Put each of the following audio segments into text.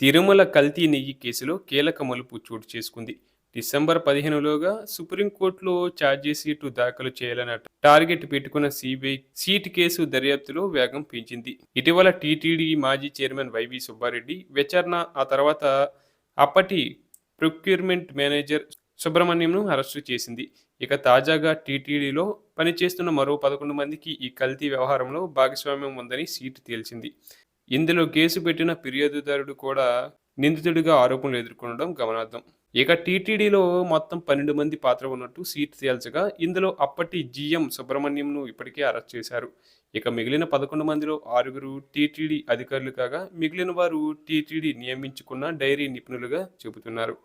తిరుమల కల్తీ నెయ్యి కేసులో కీలక మలుపు చోటు చేసుకుంది. డిసెంబర్ పదిహేనులోగా సుప్రీంకోర్టులో ఛార్జీషీటు దాఖలు చేయాలని టార్గెట్ పెట్టుకున్న సిబిఐ సీట్ కేసు దర్యాప్తులో వేగం పెంచింది. ఇటీవల టీటీడీ మాజీ చైర్మన్ వైవి సుబ్బారెడ్డి విచారణ ఆ తర్వాత అప్పటి ప్రొక్యూర్మెంట్ మేనేజర్ సుబ్రహ్మణ్యంను అరెస్టు చేసింది. ఇక తాజాగా టీటీడీలో పనిచేస్తున్న మరో పదకొండు మందికి ఈ కల్తీ వ్యవహారంలో భాగస్వామ్యం ఉందని సీటు తేల్చింది. ఇందులో కేసు పెట్టిన ఫిర్యాదుదారుడు కూడా నిందితుడిగా ఆరోపణలు ఎదుర్కొనడం గమనార్థం ఇక టీటీడీలో మొత్తం పన్నెండు మంది పాత్ర ఉన్నట్టు సీట్ తేల్చగా ఇందులో అప్పటి జీఎం సుబ్రహ్మణ్యంను ఇప్పటికే అరెస్ట్ చేశారు. ఇక మిగిలిన పదకొండు మందిలో ఆరుగురు టీటీడీ అధికారులు కాగా మిగిలిన వారు టీటీడీ నియమించుకున్న డైరీ నిపుణులుగా చెబుతున్నారు.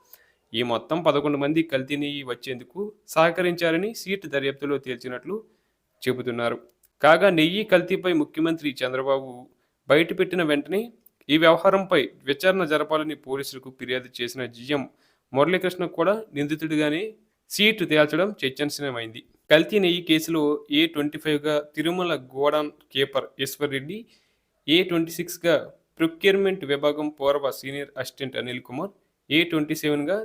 ఈ మొత్తం పదకొండు మంది కల్తీ నెయ్యి వచ్చేందుకు సహకరించారని సీట్ దర్యాప్తులో తేల్చినట్లు చెబుతున్నారు. కాగా నెయ్యి కల్తీపై ముఖ్యమంత్రి చంద్రబాబు బయటపెట్టిన వెంటనే ఈ వ్యవహారంపై విచారణ జరపాలని పోలీసులకు ఫిర్యాదు చేసిన జిఎం మురళీకృష్ణ కూడా నిందితుడిగానే సీటు తేల్చడం చర్చనీయమైంది. కల్తీ నెయ్యి కేసులో A twenty ఫైవ్గా Tirumala godown keeper Eswar Reddy A twenty సిక్స్గా procurement విభాగం పూర్వ senior assistant Anil Kumar A twenty సెవెన్గా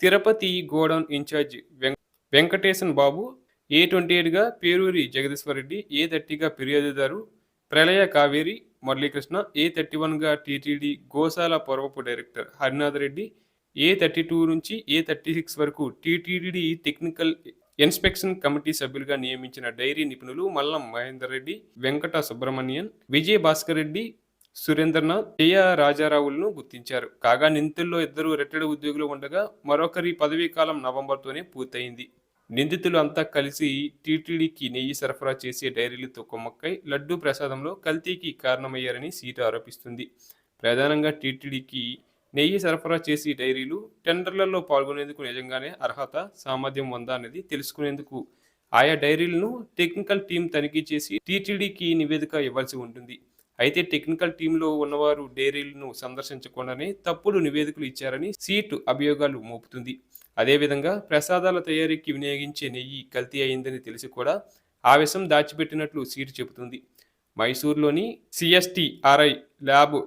Tirupati godown in charge వెం వెంకటేశన్ బాబు ఏ ట్వంటీ ఎయిట్గా పేరూరి జగదీశ్వర్ రెడ్డి ఏ థర్టీగా ఫిర్యాదుదారు ప్రళయ కావేరి మురళీకృష్ణ ఏ థర్టీ వన్గా టీటీడీ గోశాల పూర్వపు director Harinath Reddy A thirty two నుంచి ఏ థర్టీ సిక్స్ వరకు టీటీడీ టెక్నికల్ ఇన్స్పెక్షన్ కమిటీ సభ్యులుగా నియమించిన డైరీ నిపుణులు మల్లం మహేందర్ రెడ్డి వెంకట సుబ్రహ్మణ్యన్ విజయ్ భాస్కర్ రెడ్డి సురేంద్రనాథ్ జయ రాజారావులను గుర్తించారు. కాగా నిందితుల్లో ఇద్దరు రిటైర్డ్ ఉద్యోగులు ఉండగా మరొకరి పదవీ కాలం నవంబర్తోనే పూర్తయింది. నిందితులు అంతా కలిసి టీటీడీకి నెయ్యి సరఫరా చేసే డైరీలతో కొమ్మక్కై లడ్డూ ప్రసాదంలో కల్తీకి కారణమయ్యారని సీటు ఆరోపిస్తుంది. ప్రధానంగా టీటీడీకి నెయ్యి సరఫరా చేసి డైరీలు టెండర్లలో పాల్గొనేందుకు నిజంగానే అర్హత సామర్థ్యం ఉందా అనేది తెలుసుకునేందుకు ఆయా డైరీలను టెక్నికల్ టీం తనిఖీ చేసి టీటీడీకి నివేదిక ఇవ్వాల్సి ఉంటుంది. అయితే టెక్నికల్ టీంలో ఉన్నవారు డైరీలను సందర్శించకుండానే తప్పుడు నివేదికలు ఇచ్చారని సీటు అభియోగాలు మోపుతుంది. అదేవిధంగా ప్రసాదాల తయారీకి వినియోగించే నెయ్యి కల్తీ అయిందని తెలిసి కూడా ఆ దాచిపెట్టినట్లు సీటు చెబుతుంది. మైసూర్లోని సిఎస్టిఆర్ఐ ల్యాబ్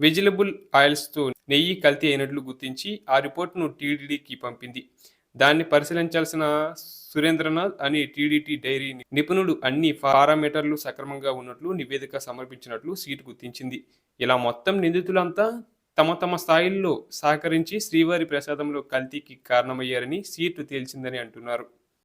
వెజిలబుల్ ఆయిల్స్తో నెయ్యి కల్తీ అయినట్లు గుర్తించి ఆ రిపోర్ట్ను టీడీడీకి పంపింది. దాన్ని పరిశీలించాల్సిన సురేంద్రనాథ్ అనే టీడీటీ డైరీ నిపుణుడు అన్ని పారామీటర్లు సక్రమంగా ఉన్నట్లు నివేదిక సమర్పించినట్లు సీటు గుర్తించింది. ఇలా మొత్తం నిందితులంతా తమ తమ స్థాయిల్లో సహకరించి శ్రీవారి ప్రసాదంలో కల్తీకి కారణమయ్యారని సీటు తేల్చిందని అంటున్నారు.